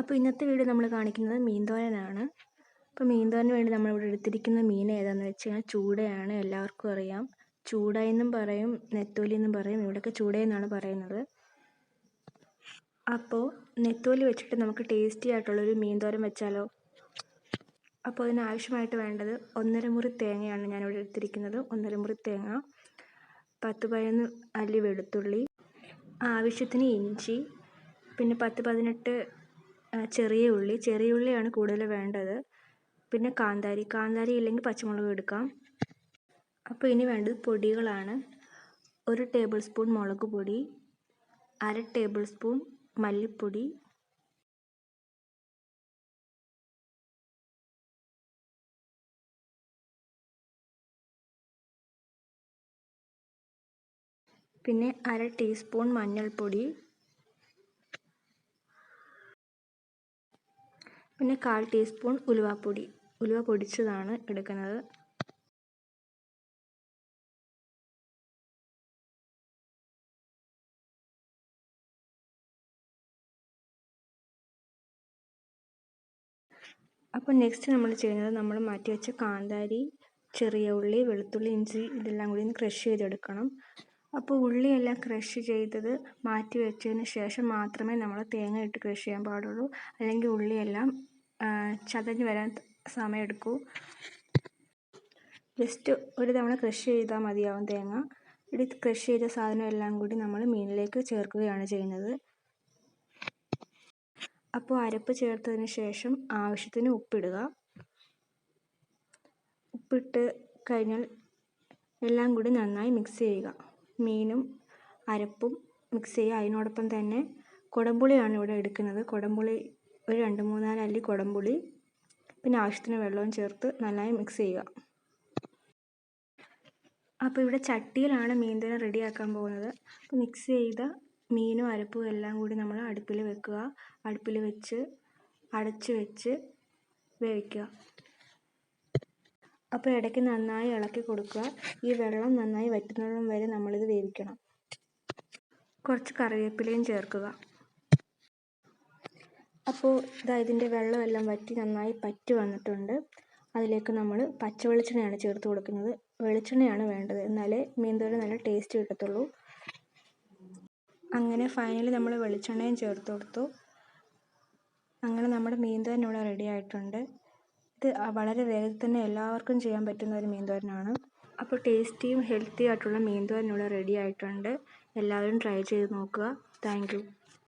അപ്പോൾ ഇന്നത്തെ വീഡിയോ നമ്മൾ കാണിക്കുന്നത് മീൻതോരനാണ്. അപ്പോൾ മീൻതോരന് വേണ്ടി നമ്മളിവിടെ എടുത്തിരിക്കുന്ന മീൻ ഏതാണെന്ന് വെച്ച് കഴിഞ്ഞാൽ ചൂടയാണ് എല്ലാവർക്കും അറിയാം. ചൂട എന്നും പറയും നെത്തോലി എന്നും പറയും ഇവിടെയൊക്കെ ചൂടയെന്നാണ് പറയുന്നത്. അപ്പോൾ നെത്തോലി വെച്ചിട്ട് നമുക്ക് ടേസ്റ്റി ആയിട്ടുള്ളൊരു മീൻതോരൻ വെച്ചാലോ? അപ്പോൾ അതിന് ആവശ്യമായിട്ട് വേണ്ടത് ഒന്നര മുറി തേങ്ങയാണ് ഞാനിവിടെ എടുത്തിരിക്കുന്നത്. ഒന്നര മുറി തേങ്ങ പത്ത് പതിനൊന്ന് അല്ലി വെളുത്തുള്ളി ആവശ്യത്തിന് ഇഞ്ചി പിന്നെ പത്ത് പതിനെട്ട് ചെറിയ ഉള്ളി. ചെറിയ ഉള്ളിയാണ് കൂടുതൽ വേണ്ടത്. പിന്നെ കാന്താരി. കാന്താരി ഇല്ലെങ്കിൽ പച്ചമുളക് എടുക്കാം. അപ്പോൾ ഇനി വേണ്ടത് പൊടികളാണ്. ഒരു ടേബിൾ സ്പൂൺ മുളക് പൊടി. അര ടേബിൾ സ്പൂൺ മല്ലിപ്പൊടി. പിന്നെ അര ടീസ്പൂൺ മഞ്ഞൾപ്പൊടി. പിന്നെ കാൽ ടീസ്പൂൺ ഉലുവാപ്പൊടി. ഉലുവ പൊടിച്ചതാണ് എടുക്കുന്നത്. അപ്പോൾ നെക്സ്റ്റ് നമ്മൾ ചെയ്യുന്നത് നമ്മൾ മാറ്റി വെച്ച കാന്താരി ചെറിയ ഉള്ളി വെളുത്തുള്ളി ഇഞ്ചി ഇതെല്ലാം കൂടി ഒന്ന് ക്രഷ് ചെയ്തെടുക്കണം. അപ്പോൾ ഉള്ളിയെല്ലാം ക്രഷ് ചെയ്തത് മാറ്റി വെച്ചതിന് ശേഷം മാത്രമേ നമ്മൾ തേങ്ങ ഇട്ട് ക്രഷ് ചെയ്യാൻ പാടുള്ളൂ. അല്ലെങ്കിൽ ഉള്ളിയെല്ലാം ചതഞ്ഞ് വരാൻ സമയമെടുക്കൂ. ജസ്റ്റ് ഒരു തവണ ക്രഷ് ചെയ്താൽ മതിയാവും തേങ്ങ. ഇവിടെ ക്രഷ് ചെയ്ത സാധനം എല്ലാം കൂടി നമ്മൾ മീനിലേക്ക് ചേർക്കുകയാണ് ചെയ്യുന്നത്. അപ്പോൾ അരപ്പ് ചേർത്തതിന് ശേഷം ആവശ്യത്തിന് ഉപ്പിടുക. ഉപ്പിട്ട് കഴിഞ്ഞാൽ എല്ലാം കൂടി നന്നായി മിക്സ് ചെയ്യുക. മീനും അരപ്പും മിക്സ് ചെയ്യുക. അതിനോടൊപ്പം തന്നെ കുടംപുളിയാണ് ഇവിടെ എടുക്കുന്നത്. കുടംപുളി ഒരു രണ്ട് മൂന്നാൽ അല്ലി കുടംപുളി പിന്നെ ആവശ്യത്തിന് വെള്ളവും ചേർത്ത് നന്നായി മിക്സ് ചെയ്യുക. അപ്പോൾ ഇവിടെ ചട്ടിയിലാണ് മീൻ മീൻതല റെഡിയാക്കാൻ പോകുന്നത്. അപ്പോൾ മിക്സ് ചെയ്ത മീനും അരപ്പും എല്ലാം കൂടി നമ്മൾ അടുപ്പിൽ വെക്കുക. അടുപ്പിൽ വെച്ച് അടച്ച് വെച്ച് വേവിക്കുക. അപ്പോൾ ഇടയ്ക്ക് നന്നായി ഇളക്കി കൊടുക്കുക. ഈ വെള്ളം നന്നായി വറ്റുന്നതും വരെ നമ്മളിത് വേവിക്കണം. കുറച്ച് കറിവേപ്പിലയും ചേർക്കുക. അപ്പോൾ ഇതാ ഇതിന്റെ വെള്ളമെല്ലാം വറ്റി നന്നായി പറ്റി വന്നിട്ടുണ്ട്. അതിലേക്ക് നമ്മൾ പച്ച വെളിച്ചെണ്ണയാണ് ചേർത്ത് കൊടുക്കുന്നത്. വെളിച്ചെണ്ണയാണ് വേണ്ടത്. എന്നാലേ മീൻതോരൻ നല്ല ടേസ്റ്റ് കിട്ടത്തുള്ളൂ. അങ്ങനെ ഫൈനലി നമ്മൾ വെളിച്ചെണ്ണയും ചേർത്ത് കൊടുത്തു. അങ്ങനെ നമ്മുടെ മീൻതോരൻ ഇവിടെ റെഡി ആയിട്ടുണ്ട്. ഇത് വളരെ വേഗത്തിൽ തന്നെ എല്ലാവർക്കും ചെയ്യാൻ പറ്റുന്ന ഒരു മീൻതോരനാണ്. അപ്പോൾ ടേസ്റ്റിയും ഹെൽത്തി ആയിട്ടുള്ള മീൻതോരൻ ഇവിടെ റെഡി ആയിട്ടുണ്ട്. എല്ലാവരും ട്രൈ ചെയ്ത് നോക്കുക. താങ്ക്